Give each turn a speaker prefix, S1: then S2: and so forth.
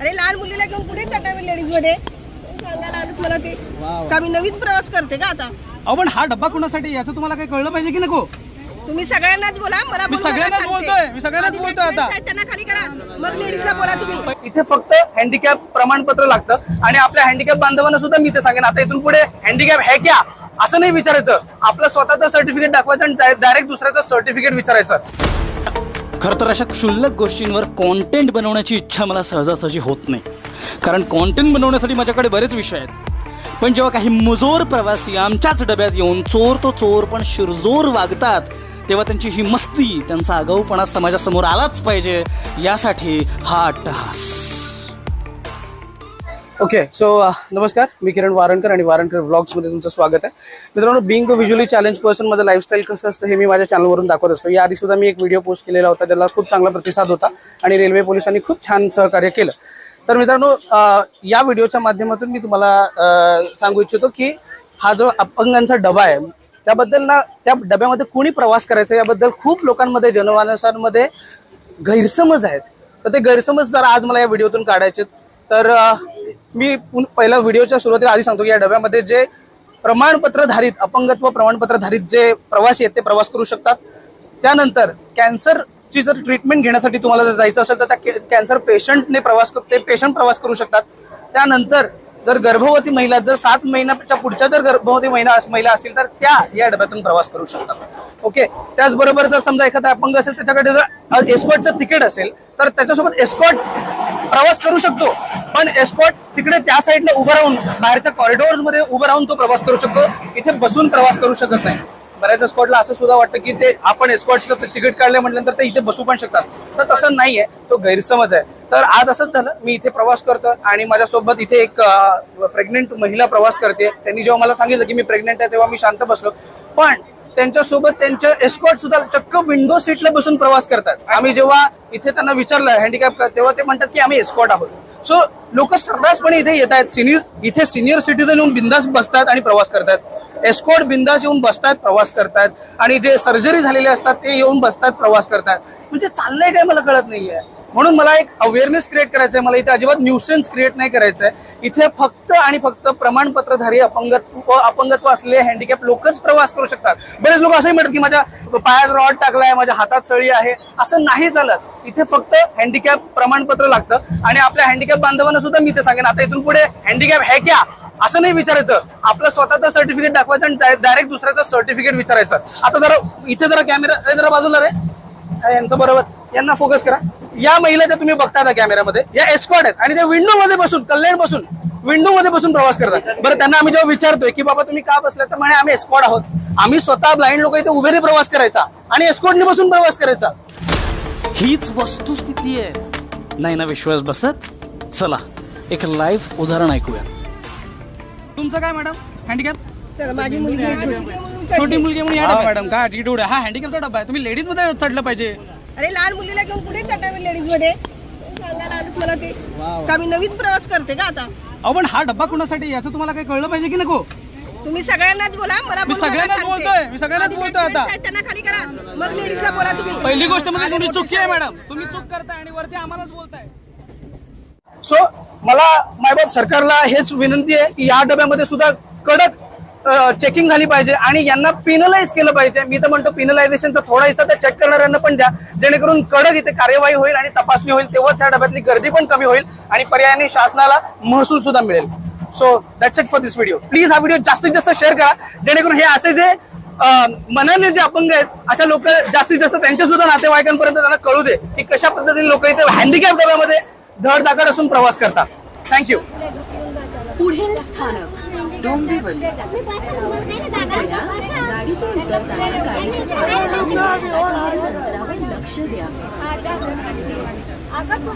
S1: अरे लहान मुलीला घेऊन कुठे चटावी लेडीजमध्ये सांगायला आलं मला ते का मी नवीन प्रवास करते का आता?
S2: अहो पण हा डब्बा कोणासाठी? याचं तुम्हाला काही कळलं पाहिजे की नको?
S1: तुम्ही सगळ्यांनाच बोला मला
S2: मी सगळ्यांनाच
S1: सांगते.
S2: बोलतोय, मी सगळ्यांनाच
S1: आधी
S2: बोलतोय
S1: लेडीज
S2: आता.
S1: आहेत, त्यांना खाली करा. मग लेडीजला बोला तुम्ही.
S3: इथे फक्त हँडिकॅप प्रमाणपत्र लागतं आणि आपल्या हँडिकॅप बांधवांना सुद्धा मी ते सांगेन. आता इथून पुढे हँडिकॅप है क्या असं नाही विचारायचं. आपलं स्वतःचं सर्टिफिकेट दाखवायचं आणि डायरेक्ट दुसऱ्याचं सर्टिफिकेट विचारायचं.
S4: खरं तर अशा क्षुल्लक गोष्टींवर कॉन्टेंट बनवण्याची इच्छा मला सहजासहजी होत नाही. कारण कॉन्टेंट बनवण्यासाठी माझ्याकडे बरेच विषय आहेत. पण जेव्हा काही मुजोर प्रवासी आमच्याच डब्यात येऊन चोर तो चोर पण शिरजोर वागतात तेव्हा त्यांची ही मस्ती त्यांचा आगाऊपणा समाजासमोर आलाच पाहिजे यासाठी हा अट्टहास.
S3: ओके सो uh, नमस्कार मी किरण वारणकर आणि वारणकर व्लॉग्समध्ये तुमचं स्वागत आहे. मित्रांनो बिंग व्हिज्युअली चॅलेंज पर्सन माझं लाईफस्टाईल कसं असतं हे मी माझ्या चॅनलवरून दाखवत असतो. याआधी सुद्धा मी एक व्हिडिओ पोस्ट केलेला होता त्याला खूप चांगला प्रतिसाद होता आणि रेल्वे पोलिसांनी खूप छान सहकार्य केलं. तर मित्रांनो uh, या व्हिडिओच्या माध्यमातून मी तुम्हाला uh, सांगू इच्छितो की हा जो अपंगांचा डबा आहे त्याबद्दल ना त्या डब्यामध्ये कुणी प्रवास करायचा याबद्दल खूप लोकांमध्ये जनमानसांमध्ये गैरसमज आहेत. तर ते गैरसमज जर आज मला या व्हिडिओतून काढायचे तर मी पहिला व्हिडिओच्या सुरुवातीला आधी सांगतो की या डब्यामध्ये जे प्रमाणपत्रधारित अपंगत्व प्रमाणपत्रधारित जे प्रवासी आहेत ते प्रवास करू शकतात. त्यानंतर कॅन्सरची जर ट्रीटमेंट घेण्यासाठी तुम्हाला जर जायचं असेल तर त्या कॅन्सर पेशंटने प्रवास कर- ते पेशंट प्रवास करू शकतात. त्यानंतर जर गर्भवती महिला जर सात महिन्याच्या पुढच्या जर गर्भवती महिला महिला असतील तर त्या या डब्यातून प्रवास करू शकतात. ओके? त्याचबरोबर जर समजा एखादा अपंग असेल त्याच्याकडे जर एस्कॉटचं तिकीट असेल तर त्याच्यासोबत एस्कॉट प्रवास करू शकतो. पण एस्कॉट तिकडे त्या साईडला उभं राहून बाहेरच्या कॉरिडॉरमध्ये उभं राहून तो प्रवास करू शकतो. इथे बसून प्रवास करू शकत नाही. बऱ्याच एस्कॉटला असं सुद्धा वाटतं की ते आपण एस्कॉटचं तिकीट काढलं म्हटल्यानंतर ते इथे बसू पण शकतात. तर तसं नाहीये तो गैरसमज आहे. तर आज असंच झालं मी इथे प्रवास करतो आणि माझ्यासोबत इथे एक प्रेग्नेंट महिला प्रवास करते. त्यांनी जेव्हा मला सांगितलं की मी प्रेग्नेंट आहे तेव्हा मी शांत बसलो. पण त्यांच्यासोबत त्यांच्या एस्कॉट सुद्धा चक्क विंडो सीटला बसून प्रवास करतात. आम्ही जेव्हा इथे त्यांना विचारलं हँडिकॅप तेव्हा ते म्हणतात की आम्ही एस्कॉट आहोत. सो लोक सर्रासपणे इथे येत आहेत. सिनियर इथे सिनियर सिटीजन येऊन बिंदास बसतात आणि प्रवास करतात. एस्कॉट बिंदास येऊन बसतात प्रवास करतात. आणि जे सर्जरी झालेले असतात ते येऊन बसतात प्रवास करतात. म्हणजे चाललंय काय मला कळत नाहीये. म्हणून मला एक अवेअरनेस क्रिएट करायचं आहे मला इथे अजिबात न्यूसेन्स क्रिएट नाही करायचं आहे इथे फक्त आणि फक्त प्रमाणपत्रधारी अपंगत्व अपंगत्व असलेले हँडिकॅप लोकच प्रवास करू शकतात. बरेच लोक असंही म्हणतात की माझ्या पायात रॉड टाकलाय माझ्या हातात सळी आहे. असं नाही चालत. इथे फक्त हँडिकॅप प्रमाणपत्र लागतं. आणि आपल्या हँडिकॅप बांधवांना सुद्धा मी ते सांगेन. आता इथून पुढे हँडिकॅप है क्या? असं नाही विचारायचं. आपलं स्वतःचं सर्टिफिकेट दाखवायचं आणि डायरेक्ट दुसऱ्याचं सर्टिफिकेट विचारायचं. आता जरा इथे जरा कॅमेरा जरा बाजूला रे. यांचं बरोबर. यांना फोकस करा. या महिला ज्या तुम्ही बघता आता कॅमेऱ्यामध्ये या एस्कॉट आहेत आणि ते विंडो मध्ये बसून कल्याण बसून विंडो मध्ये बसून प्रवास करतात. बरं त्यांना आम्ही जेव्हा विचारतोय की बाबा तुम्ही का बसले तर म्हणे आम्ही एस्कॉट आहोत. आम्ही स्वतः ब्लाइंड लोक इथे उभेने प्रवास करायचा. आणि एस्कॉटने बसून प्रवास करायचा.
S4: हीच वस्तुस्थिती आहे. नाही ना विश्वास बसत? चला एक लाईव्ह उदाहरण ऐकूया.
S2: तुमचं काय मॅडम हँडिकॅप
S1: माझी मुलगी आहे, छोटी.
S2: मुलगी म्हणून या. मॅडम काय ॲटिट्यूड आहे. हा हँडिकॅपचा डब्बा आहे. तुम्ही लेडीजमध्ये चढलं पाहिजे.
S1: अरे लहान मुलीला घेऊन कुठे चटावी लेडीजमध्ये? सांगायला आलं मला ते. का मी नवीन प्रवास करते का आता?
S2: अहो पण हा डब्बा कोणासाठी याचं तुम्हाला काही कळलं पाहिजे की नको?
S1: तुम्ही सगळ्यांनाच बोला मला
S2: मी
S1: बोलू नका
S2: सगळ्यांनाच
S1: सांगते.
S2: बोलतोय, मी सगळ्यांनाच
S1: आधी
S2: बोलतोय आता.
S1: आहेत, त्यांना खाली करा. मग लेडीजला बोला तुम्ही.
S2: पहिली गोष्ट म्हणजे तुमची चुकी आहे मॅडम तुम्ही चूक करताय आणि वरती आम्हालाच बोलताय.
S3: सो मला मायबाप सरकारला हेच विनंती आहे की या डब्यामध्ये सुद्धा कडक चेकिंग झाली पाहिजे आणि यांना पिनलाइज केलं पाहिजे. मी तर म्हणतो पिनलायझेशनचा थोडा हिस्सा त्या चेक करणाऱ्यांना पण द्या. जेणेकरून कडक इथे कार्यवाही होईल आणि तपासणी होईल. तेव्हाच या डब्यातली गर्दी पण कमी होईल आणि पर्यायाने शासनाला महसूल सुद्धा मिळेल. So that's it for this video please हा व्हिडिओ जास्तीत जास्त शेअर करा. जेणेकरून हे असे जे मनाने जे अपंग आहेत अशा लोक जास्तीत जास्त त्यांच्या सुद्धा नातेवाईकांपर्यंत त्यांना कळू दे की कशा पद्धतीने लोक इथे हँडिकॅप डब्यामध्ये धडधाकड असून प्रवास करतात. थँक्यू
S5: पुढील स्थानक डोंबिवली. कृपया उतरताना गाडीचे लक्ष द्या
S6: अगं